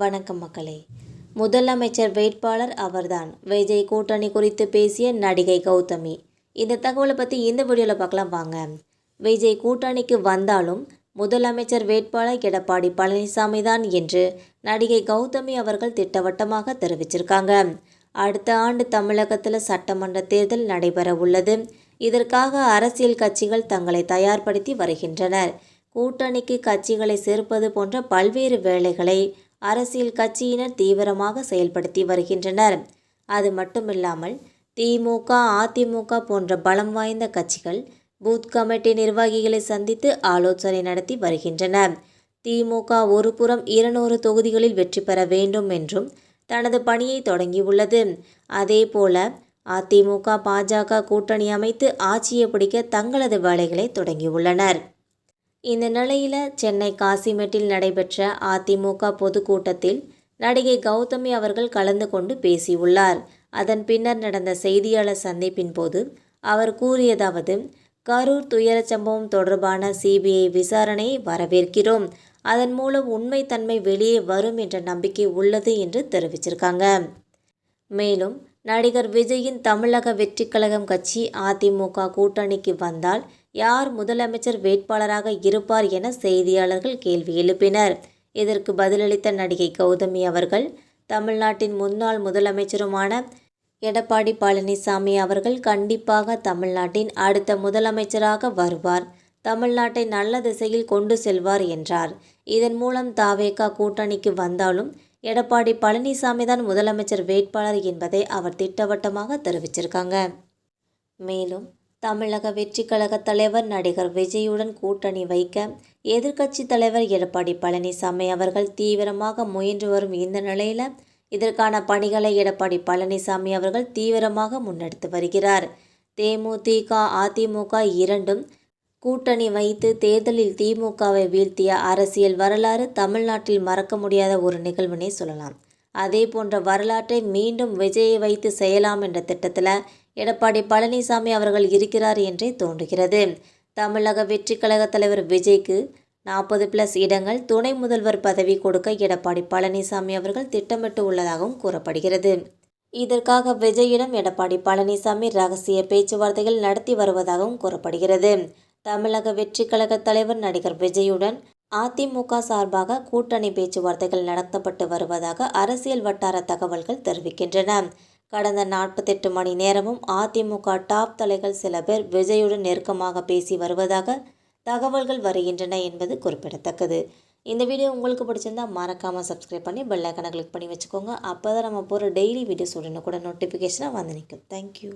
வணக்கம் மக்களே. முதலமைச்சர் வேட்பாளர் அவர்தான். விஜய் கூட்டணி குறித்து பேசிய நடிகை கௌதமி. இந்த தகவலை பற்றி இந்த வீடியோவில் பார்க்கலாம் வாங்க. விஜய் கூட்டணிக்கு வந்தாலும் முதலமைச்சர் வேட்பாளர் எடப்பாடி பழனிசாமி தான் என்று நடிகை கௌதமி அவர்கள் திட்டவட்டமாக தெரிவிச்சிருக்காங்க. அடுத்த ஆண்டு தமிழகத்தில் சட்டமன்ற தேர்தல் நடைபெற உள்ளது. இதற்காக அரசியல் கட்சிகள் தங்களை தயார்படுத்தி வருகின்றனர். கூட்டணிக்கு கட்சிகளை சேர்ப்பது போன்ற பல்வேறு வேலைகளை அரசியல் கட்சியினர் தீவிரமாக செயல்படுத்தி வருகின்றனர். அது மட்டுமில்லாமல் திமுக அதிமுக போன்ற பலம் வாய்ந்த கட்சிகள் பூத் கமிட்டி நிர்வாகிகளை சந்தித்து ஆலோசனை நடத்தி வருகின்றனர். திமுக ஒரு புறம் இருநூறு தொகுதிகளில் வெற்றி பெற வேண்டும் என்றும் தனது பணியை தொடங்கியுள்ளது. அதேபோல அதிமுக பாஜக கூட்டணி அமைத்து ஆட்சியை பிடிக்க தங்களது வேலைகளை தொடங்கியுள்ளனர். இந்த நிலையில் சென்னை காசிமேட்டில் நடைபெற்ற அதிமுக பொதுக்கூட்டத்தில் நடிகை கௌதமி அவர்கள் கலந்து கொண்டு பேசியுள்ளார். அதன் பின்னர் நடந்த செய்தியாளர் சந்திப்பின் போது அவர் கூறியதாவது கரூர் துயரச் சம்பவம் தொடர்பான சிபிஐ விசாரணையை வரவேற்கிறோம். அதன் மூலம் உண்மைத்தன்மை வெளியே வரும் என்ற நம்பிக்கை உள்ளது என்று தெரிவிச்சிருக்காங்க. மேலும் நடிகர் விஜயின் தமிழக வெற்றிக்கழகம் கட்சி அதிமுக கூட்டணிக்கு வந்தால் யார் முதலமைச்சர் வேட்பாளராக இருப்பார் என செய்தியாளர்கள் கேள்வி எழுப்பினர். இதற்கு பதிலளித்த நடிகை கௌதமி அவர்கள் தமிழ்நாட்டின் முன்னாள் முதலமைச்சருமான எடப்பாடி பழனிசாமி அவர்கள் கண்டிப்பாக தமிழ்நாட்டின் அடுத்த முதலமைச்சராக வருவார். தமிழ்நாட்டை நல்ல திசையில் கொண்டு செல்வார் என்றார். இதன் மூலம் தாவேகா கூட்டணிக்கு வந்தாலும் எடப்பாடி பழனிசாமி தான் முதலமைச்சர் வேட்பாளர் என்பதை அவர் திட்டவட்டமாக தெரிவிச்சிருக்காங்க. மேலும் தமிழக வெற்றி கழக தலைவர் நடிகர் விஜயுடன் கூட்டணி வைக்க எதிர்க்கட்சி தலைவர் எடப்பாடி பழனிசாமி அவர்கள் தீவிரமாக முயன்று வரும் இந்த நிலையில் இதற்கான பணிகளை எடப்பாடி பழனிசாமி அவர்கள் தீவிரமாக முன்னெடுத்து வருகிறார். தேமுதிக அதிமுக இரண்டும் கூட்டணி வைத்து தேர்தலில் திமுகவை வீழ்த்திய அரசியல் வரலாறு தமிழ்நாட்டில் மறக்க முடியாத ஒரு நிகழ்வுனே சொல்லலாம். அதே போன்ற வரலாற்றை மீண்டும் விஜயை வைத்து செய்யலாம் என்ற திட்டத்தில் எடப்பாடி பழனிசாமி அவர்கள் இருக்கிறார் என்றே தோன்றுகிறது. தமிழக வெற்றி கழக தலைவர் விஜய்க்கு நாற்பது பிளஸ் இடங்கள் துணை முதல்வர் பதவி கொடுக்க எடப்பாடி பழனிசாமி அவர்கள் திட்டமிட்டு உள்ளதாகவும் கூறப்படுகிறது. இதற்காக விஜயிடம் எடப்பாடி பழனிசாமி ரகசிய பேச்சுவார்த்தைகள் நடத்தி வருவதாகவும் கூறப்படுகிறது. தமிழக வெற்றி கழக தலைவர் நடிகர் விஜயுடன் அதிமுக சார்பாக கூட்டணி பேச்சுவார்த்தைகள் நடத்தப்பட்டு வருவதாக அரசியல் வட்டார தகவல்கள் தெரிவிக்கின்றன. கடந்த நாற்பத்தெட்டு மணி நேரமும் அதிமுக டாப் தலைகள் சில பேர் விஜயுடன் நெருக்கமாக பேசி வருவதாக தகவல்கள் வருகின்றன என்பது குறிப்பிடத்தக்கது. இந்த வீடியோ உங்களுக்கு பிடிச்சிருந்தா மறக்காமல் சப்ஸ்கிரைப் பண்ணி பெல் ஐக்கனை கிளிக் பண்ணி வச்சுக்கோங்க. அப்போ தான் நம்ம போகிற டெய்லி வீடியோஸ் உடனே கூட நோட்டிஃபிகேஷனாக வந்து நிற்கும் தேங்க்யூ